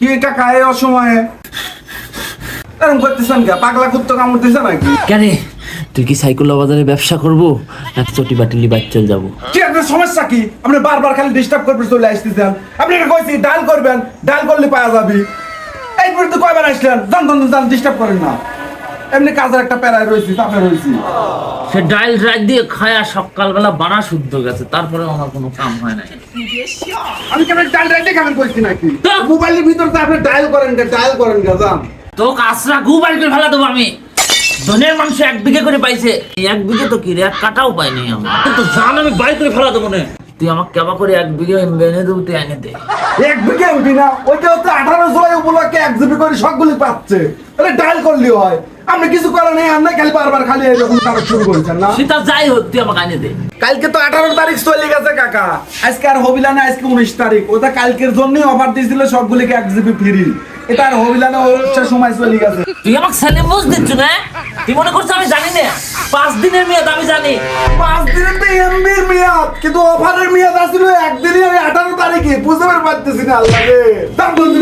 কাকা এই অসময়ে? এরকম করতেছেন কে? পাগলা কুত্তো কামড়তেছে নাকি? কেন তুই কি সাইকুল্লা বাজারে ব্যবসা করব? নাকি চটি বাটিলি বাইক চল যাব? কি আপনার সমস্যা কি? আপনি বারবার খালি ডিস্টার্ব করবে চলে আসতেছেন। আপনি কইছি ডাল করবেন ডাল করলে পাওয়া যাবে। এই পর্যন্ত কয়বার আসলেন? জান জান জান ডিস্টার্ব করেন না। এমনি কাজের একটা প্যারায় রয়েছি চাপে রয়েছি। সে ডাইল রাত দিয়ে খায়া সকালবেলা বানা শুদ্ধ গেছে তারপরে আমার কোনো কাম হয় না আমি কেন ডাইলে খাবেন কইছি নাকি? তো? মোবাইলের ভিতর তো আপনি ডায়াল করেন কে ডায়াল করেন জান। তো কাঁচরা গু বাড়ি করে ফেলা দেবো আমি। ধনের মানুষ এক বিঘে করে পাইছে এক বিঘে তো কি রে এক কাটাও পাইনি আমি। তো জান আমি বাড়ি করে ফেলা দেবো না। তুই আমাকে কেবা করে এক বিঘে এনে দেবো তুই এনে দে। এক বিঘে উঠি না ওইটা হচ্ছে আঠারো জুলাই উপলক্ষে এক জিবি করে সবগুলি পাচ্ছে। তাহলে ডায়াল করলে হয়। আপনি কিছু করেন নাই আপনি খালি বারবার খালি এরকম কাজ শুরু করেছেন না? সেটা যাই হোক তুই আমাকে এনে দে। কালকে তো আঠারো তারিখ চলে গেছে কাকা। আজকে আর হবিলা না আজকে উনিশ তারিখ। ওটা কালকের জন্যই অফার দিয়েছিল সবগুলিকে এক জিবি ফ্রি এটা আর হবিলা না হচ্ছে সময় চলে গেছে। তুই আমাকে ছেলে বুঝ দিচ্ছ না? তুই মনে করছিস আমি জানি না? পাঁচ দিনের মেয়াদ আমি জানি। পাঁচ দিনের তো এমবির মেয়াদ কিন্তু অফারের মেয়াদ আসলে একদিনই ওই আঠারো তারিখে। বুঝতে পারতেছি না আল্লাহ রে। দাম বন্ধু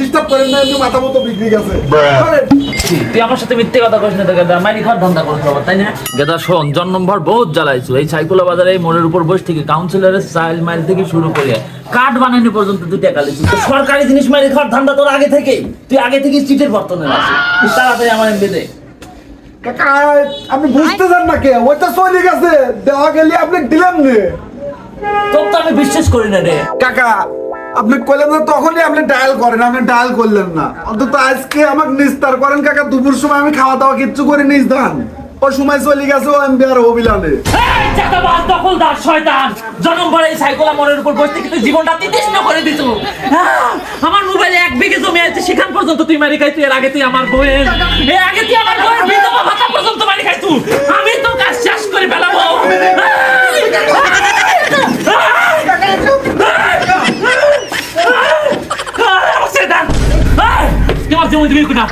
ডিস্টার্ব করেন না মাথা মতো বিক্রি গেছে। তুই আমার সাথে মিথ্যে কথা কইস না তো গেদা মাইরি খাওয়ার ধান্দা করছ আবার, তাই না? গেদা শোন জন্মভর বহুত জ্বালাইছো এই সাইকুলা বাজারে এই মোড়ের উপর বসে থেকে কাউন্সিলরের চাইল্ড মাইল থেকে শুরু করে কার্ড বানানো পর্যন্ত তুই টাকা লিছিস সরকারি জিনিস মাইরি খাওয়ার ধান্দা তোর আগে থেকেই। তুই আগে থেকে চিটের বর্তনে আছে তাড়াতাড়ি আমার এমবি দে। কাকা আপনি বুঝতে চান না কে? ওইটা চলে গেছে। দেওয়া গেলে আপনি দিলেন নে তোর তো আমি বিশ্বাস করি না রে। কাকা আপনি কইলেন না, তখনই আপনি ডায়াল করেন, আপনি ডায়াল করলেন না। অন্তত আজকে আমাকে নিস্তার করেন কাকা, দুপুর সময় আমি খাওয়া দাওয়া কিচ্ছু নিস ধান ও সময় চলে গেছে, ও এমবি আর বিঘে জমি আছে, সেখান পর্যন্ত তুই মারি আমার আমার আমি তো কাজ শেষ করে ফেলাবো তোমার জমি দিবি কোনা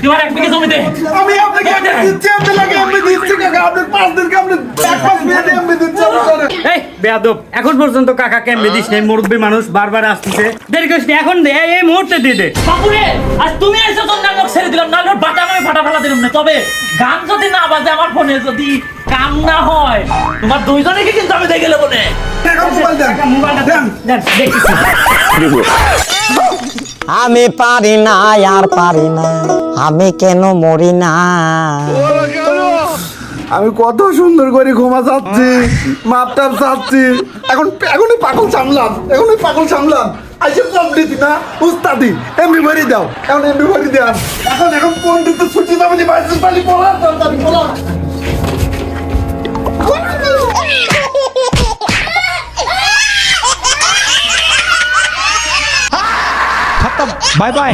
তোমার এক বিঘে জমি দে আমি আপনাকে দিচ্ছি আপনি লাগে এমনি দিচ্ছি কাকা। আপনি পাঁচ দিনকে আপনি এক পাঁচ মিনিট এমনি দিচ্ছি আমি করেন এই বেয়াদব এখন পর্যন্ত কাকা কেমনে দিস নাই মুরব্বী মানুষ বারবার আসতেছে। দেরি করিস এখন দে এই- মুহূর্তে দিয়ে দে। বাপুরে আজ তুমি এসে নাটক ছেড়ে দিলাম না বাটা আমি ফাটা ফেলা দিলাম না। তবে গান যদি না বাজে আমার ফোনে যদি কাম না হয় তোমার দুইজনেকে কিন্তু আমি দেখে নেব না। টাকা মোবাইল দেন। মোবাইলটা দেন। দেন দেখতেছি আমি পারি না, আর পারি না। আমি কেন মরি না? আমি কত সুন্দর করে ঘুমা যাচ্ছি, মাপ টাপ চাচ্ছি। এখন এখনই পাগল সামলাম এখনই পাগল সামলাম আইসে না, উস্তাদি, এমনি দাও। এখন এমনি এখন এখন ছুটি যাবে বাই বাই।